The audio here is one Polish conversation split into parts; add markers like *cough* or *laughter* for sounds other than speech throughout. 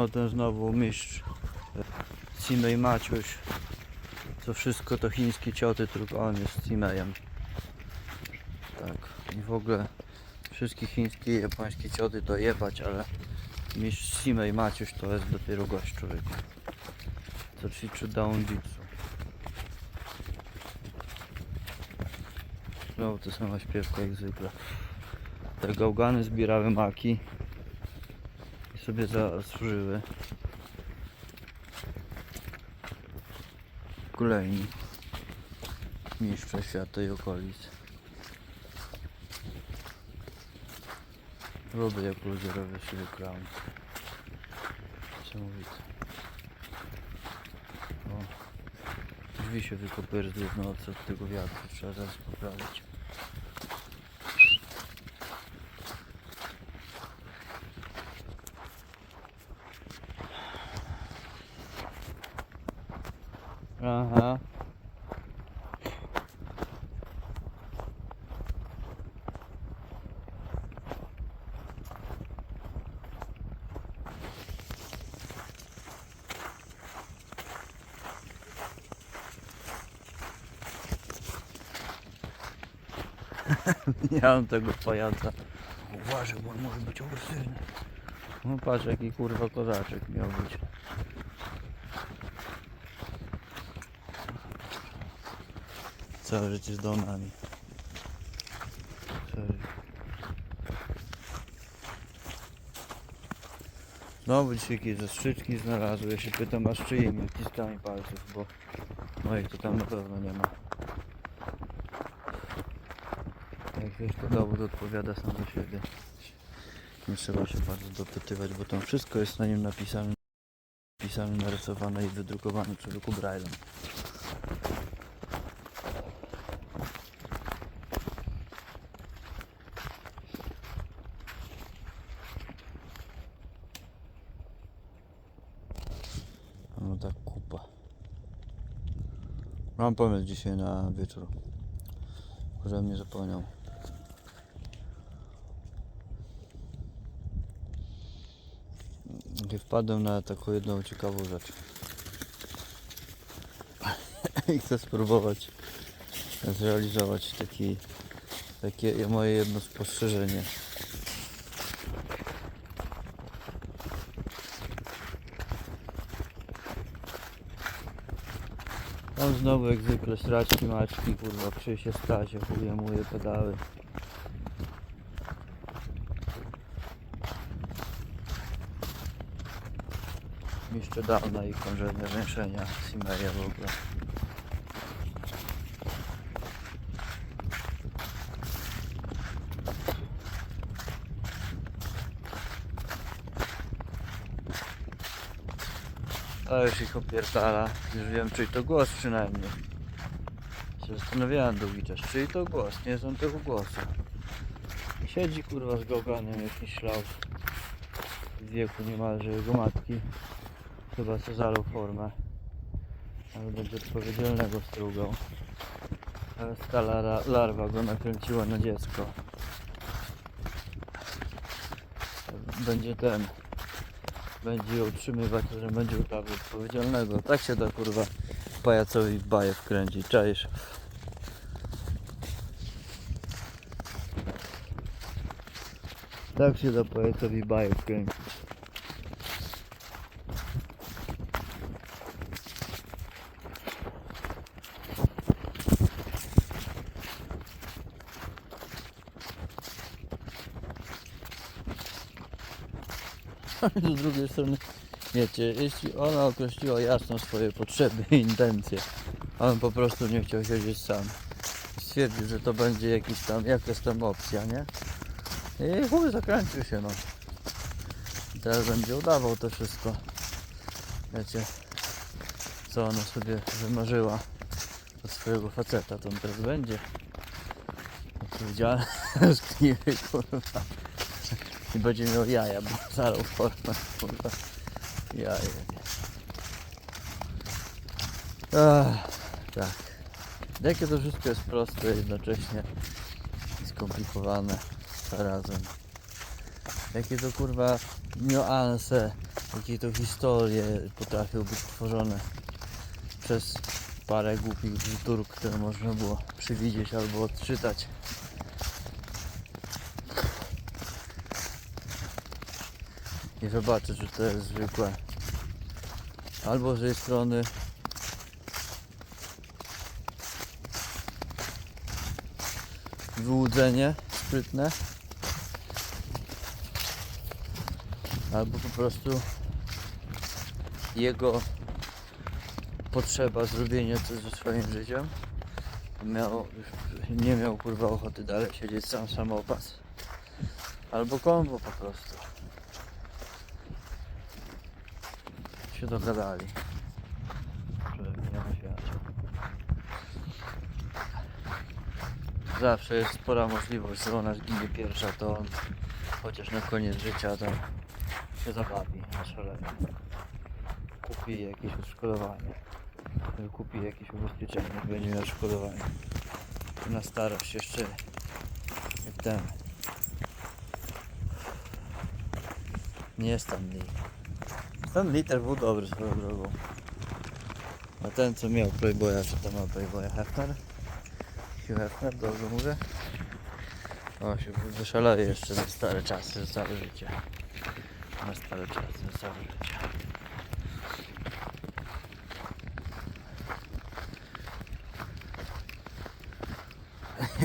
No ten znowu mistrz Simej Maciuś. To wszystko to chińskie cioty, tylko on jest Simejem. Tak. I w ogóle wszystkie chińskie i japońskie cioty to jebać, ale mistrz Simej Maciuś to jest dopiero gość człowieku. To ćwiczy downjitsu. Znowu to sama śpiewka jak zwykle. Te gałgany zbierały maki sobie zasłużyły. Kolejni mistrze świata i okolic. Lubię jak robią sobie crown. Niesamowite. O, drzwi się wykopyrzły w nocy od tego wiatru. Trzeba zaraz poprawić. Aha. *laughs* Nie mam tego pajaca. Uważaj, bo on może być agresywny. No patrz jaki kurwa kozaczek miał być. Całe życie z donami. Życie. Znowu dzisiaj jakieś zastrzyczki znalazły. Ja się pytam aż czyimi odciskami palców, bo moich to tam na pewno nie ma. Jak wiesz, to dowód odpowiada sam za siebie. Nie trzeba się bardzo dopytywać, bo tam wszystko jest na nim napisane, napisane narysowane i wydrukowane człowieku Braille'em. No tak kupa. Mam pomysł dzisiaj na wieczór. Żebym nie zapomniał. I wpadłem na taką jedną ciekawą rzecz. *laughs* I chcę spróbować zrealizować taki, takie moje jedno spostrzeżenie. On znowu jak zwykle straczki maczki, kurwa, Krzysie Stasie, chuje muje pedały. Mistrze dawna i krążenie rzęszenia Simeria w ogóle. A już ich opierdala. Już wiem czyj to głos przynajmniej. Zastanawiałem długi czas, czyj to głos, nie znam tego głosu. Siedzi kurwa z gałganem jakiś ślał w wieku niemalże jego matki. Chyba se zalał formę. Ale będzie odpowiedzialnego strugał. Ale ta lara, larwa go nakręciła na dziecko. Będzie ten będzie utrzymywać, że będzie uprawiał odpowiedzialnego. Tak się da kurwa pajacowi w baję wkręcić? Tak się da pajacowi baję wkręcić. *laughs* z drugiej strony, wiecie, jeśli ona określiła jasno swoje potrzeby i intencje, a on po prostu nie chciał siedzieć sam. Stwierdził, że to będzie jakiś tam, jakaś tam opcja, nie? I chuj, zakręcił się, no. I teraz będzie udawał to wszystko. Wiecie, co ona sobie wymarzyła od swojego faceta, to on teraz będzie. Odpowiedzialny, *laughs* kurwa. I będzie miał jaja, bo zalał formę, kurwa. Jaja. Ach, tak. Jakie to wszystko jest proste, jednocześnie skomplikowane zarazem. Jakie to kurwa niuanse, jakie to historie potrafią być tworzone przez parę głupich bzdur, które można było przewidzieć albo odczytać. I zobaczę, czy to jest zwykłe. Albo z tej strony wyłudzenie sprytne, albo po prostu jego potrzeba zrobienia coś ze swoim życiem. Miał, nie miał kurwa ochoty dalej siedzieć sam samopas. Albo kombo po prostu. Się dogadali. Zawsze jest spora możliwość, że ona zginie pierwsza, to on chociaż na koniec życia to się zabawi na szalenie. Kupi jakieś odszkodowanie. Kupi jakieś ubezpieczenie, będzie miał odszkodowanie. Na starość jeszcze ten. Nie Lee. Stan Lee też był dobry swoją drogą. A ten co miał Playboya, czy tam ma Playboya Hefner? Hugh Hefner, dobrze mówię? O, się wyszaleje jeszcze na stare czasy, za całe życie. Na stare czasy, za całe życie.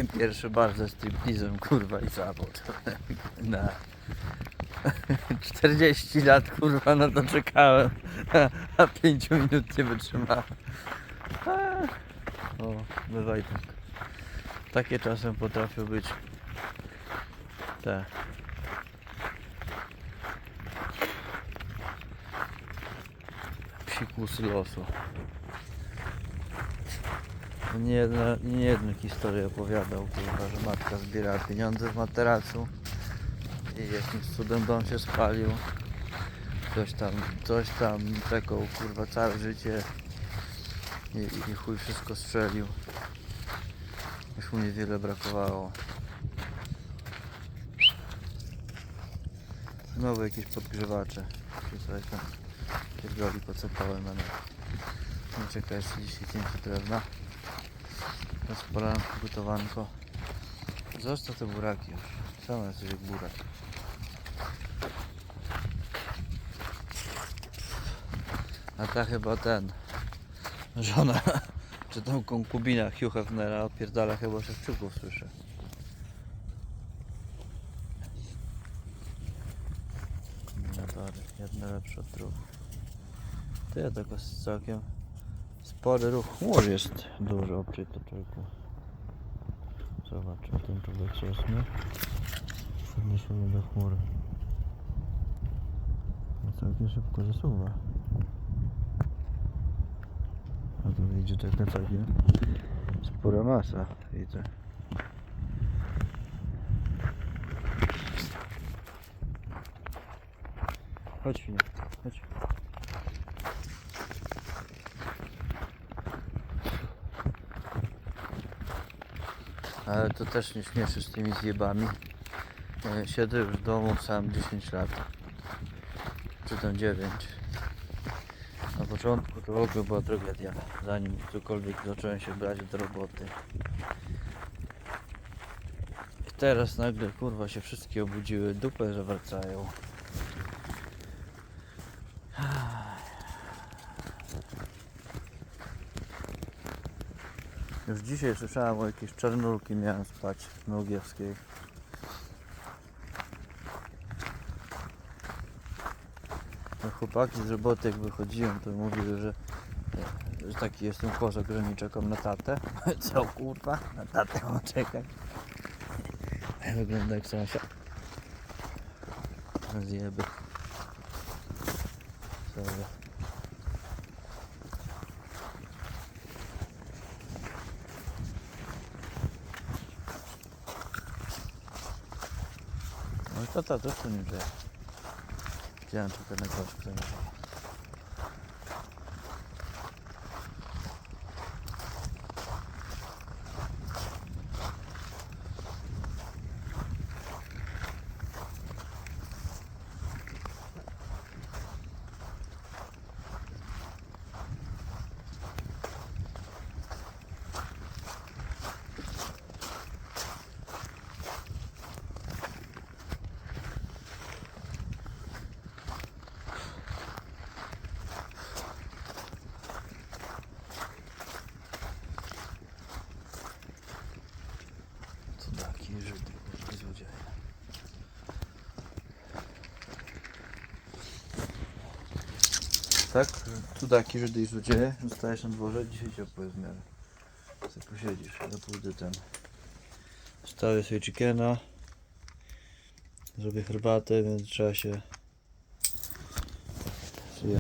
*laughs* Pierwszy bar ze striptizem, kurwa i zawód. *laughs* Na *laughs* 40 lat, kurwa, na to czekałem, *laughs* a- a 5 minut nie wytrzymałem. O, bywaj tak. Takie czasem potrafią być te psikusy losu. Nie jedna, nie jedną historię opowiadał, kurwa, że matka zbierała pieniądze w materacu i jakimś cudem dom się spalił. Coś tam, coś tam czekał, kurwa, całe życie i, i chuj wszystko strzelił. Już mu niewiele brakowało. Znowu jakieś podgrzewacze. Czy coś tam pierdoli pocepałem, ale nie czeka jeszcze dzisiaj cięcie drewna. Rozpalam gotowanko. Zostaw te buraki już. Sam jesteś jak burak. A ta chyba ten. Żona, *laughs* czy tą konkubina Hugh Hefnera opierdala chyba szewczyków słyszę. Kombinatory, jedne lepsze od drugich. To ja tego z całkiem spory ruch chmur jest dużo przy to tylko. Zobacz, ten tu wyciesny. Podniesiemy do chmury. No całkiem szybko zasuwa. A tu idzie taka całkiem spora masa, widzę. Chodź Finia, chodź. Ale to też nie śmieszy z tymi zjebami. E, Siedzę już w domu sam 10 lat. Czy tam 9. Na początku to w ogóle była tragedia. Zanim cokolwiek zacząłem się brać do roboty. I teraz nagle kurwa się wszystkie obudziły, dupę zawracają. Już dzisiaj słyszałem o jakiejś czarnulki miałem spać Nogiewskiej. No chłopaki z roboty jak wychodziłem to mówiły, że, że taki jestem kozak, że nie czekam na tatę. *laughs* Co kurwa? Na tatę mam czekać. Wygląda jak sąsiad. Zjeby. Sorry. No tata też tu nie żyje. Widziałem tylko na kogoś, tak? Cudaki, Żydy i Złodzieje. Zostajesz na dworze, dzisiaj ciepło jest w miarę. Sobie posiedzisz, ja pójdę ten. Stawię sobie chickena. Zrobię herbatę, więc trzeba się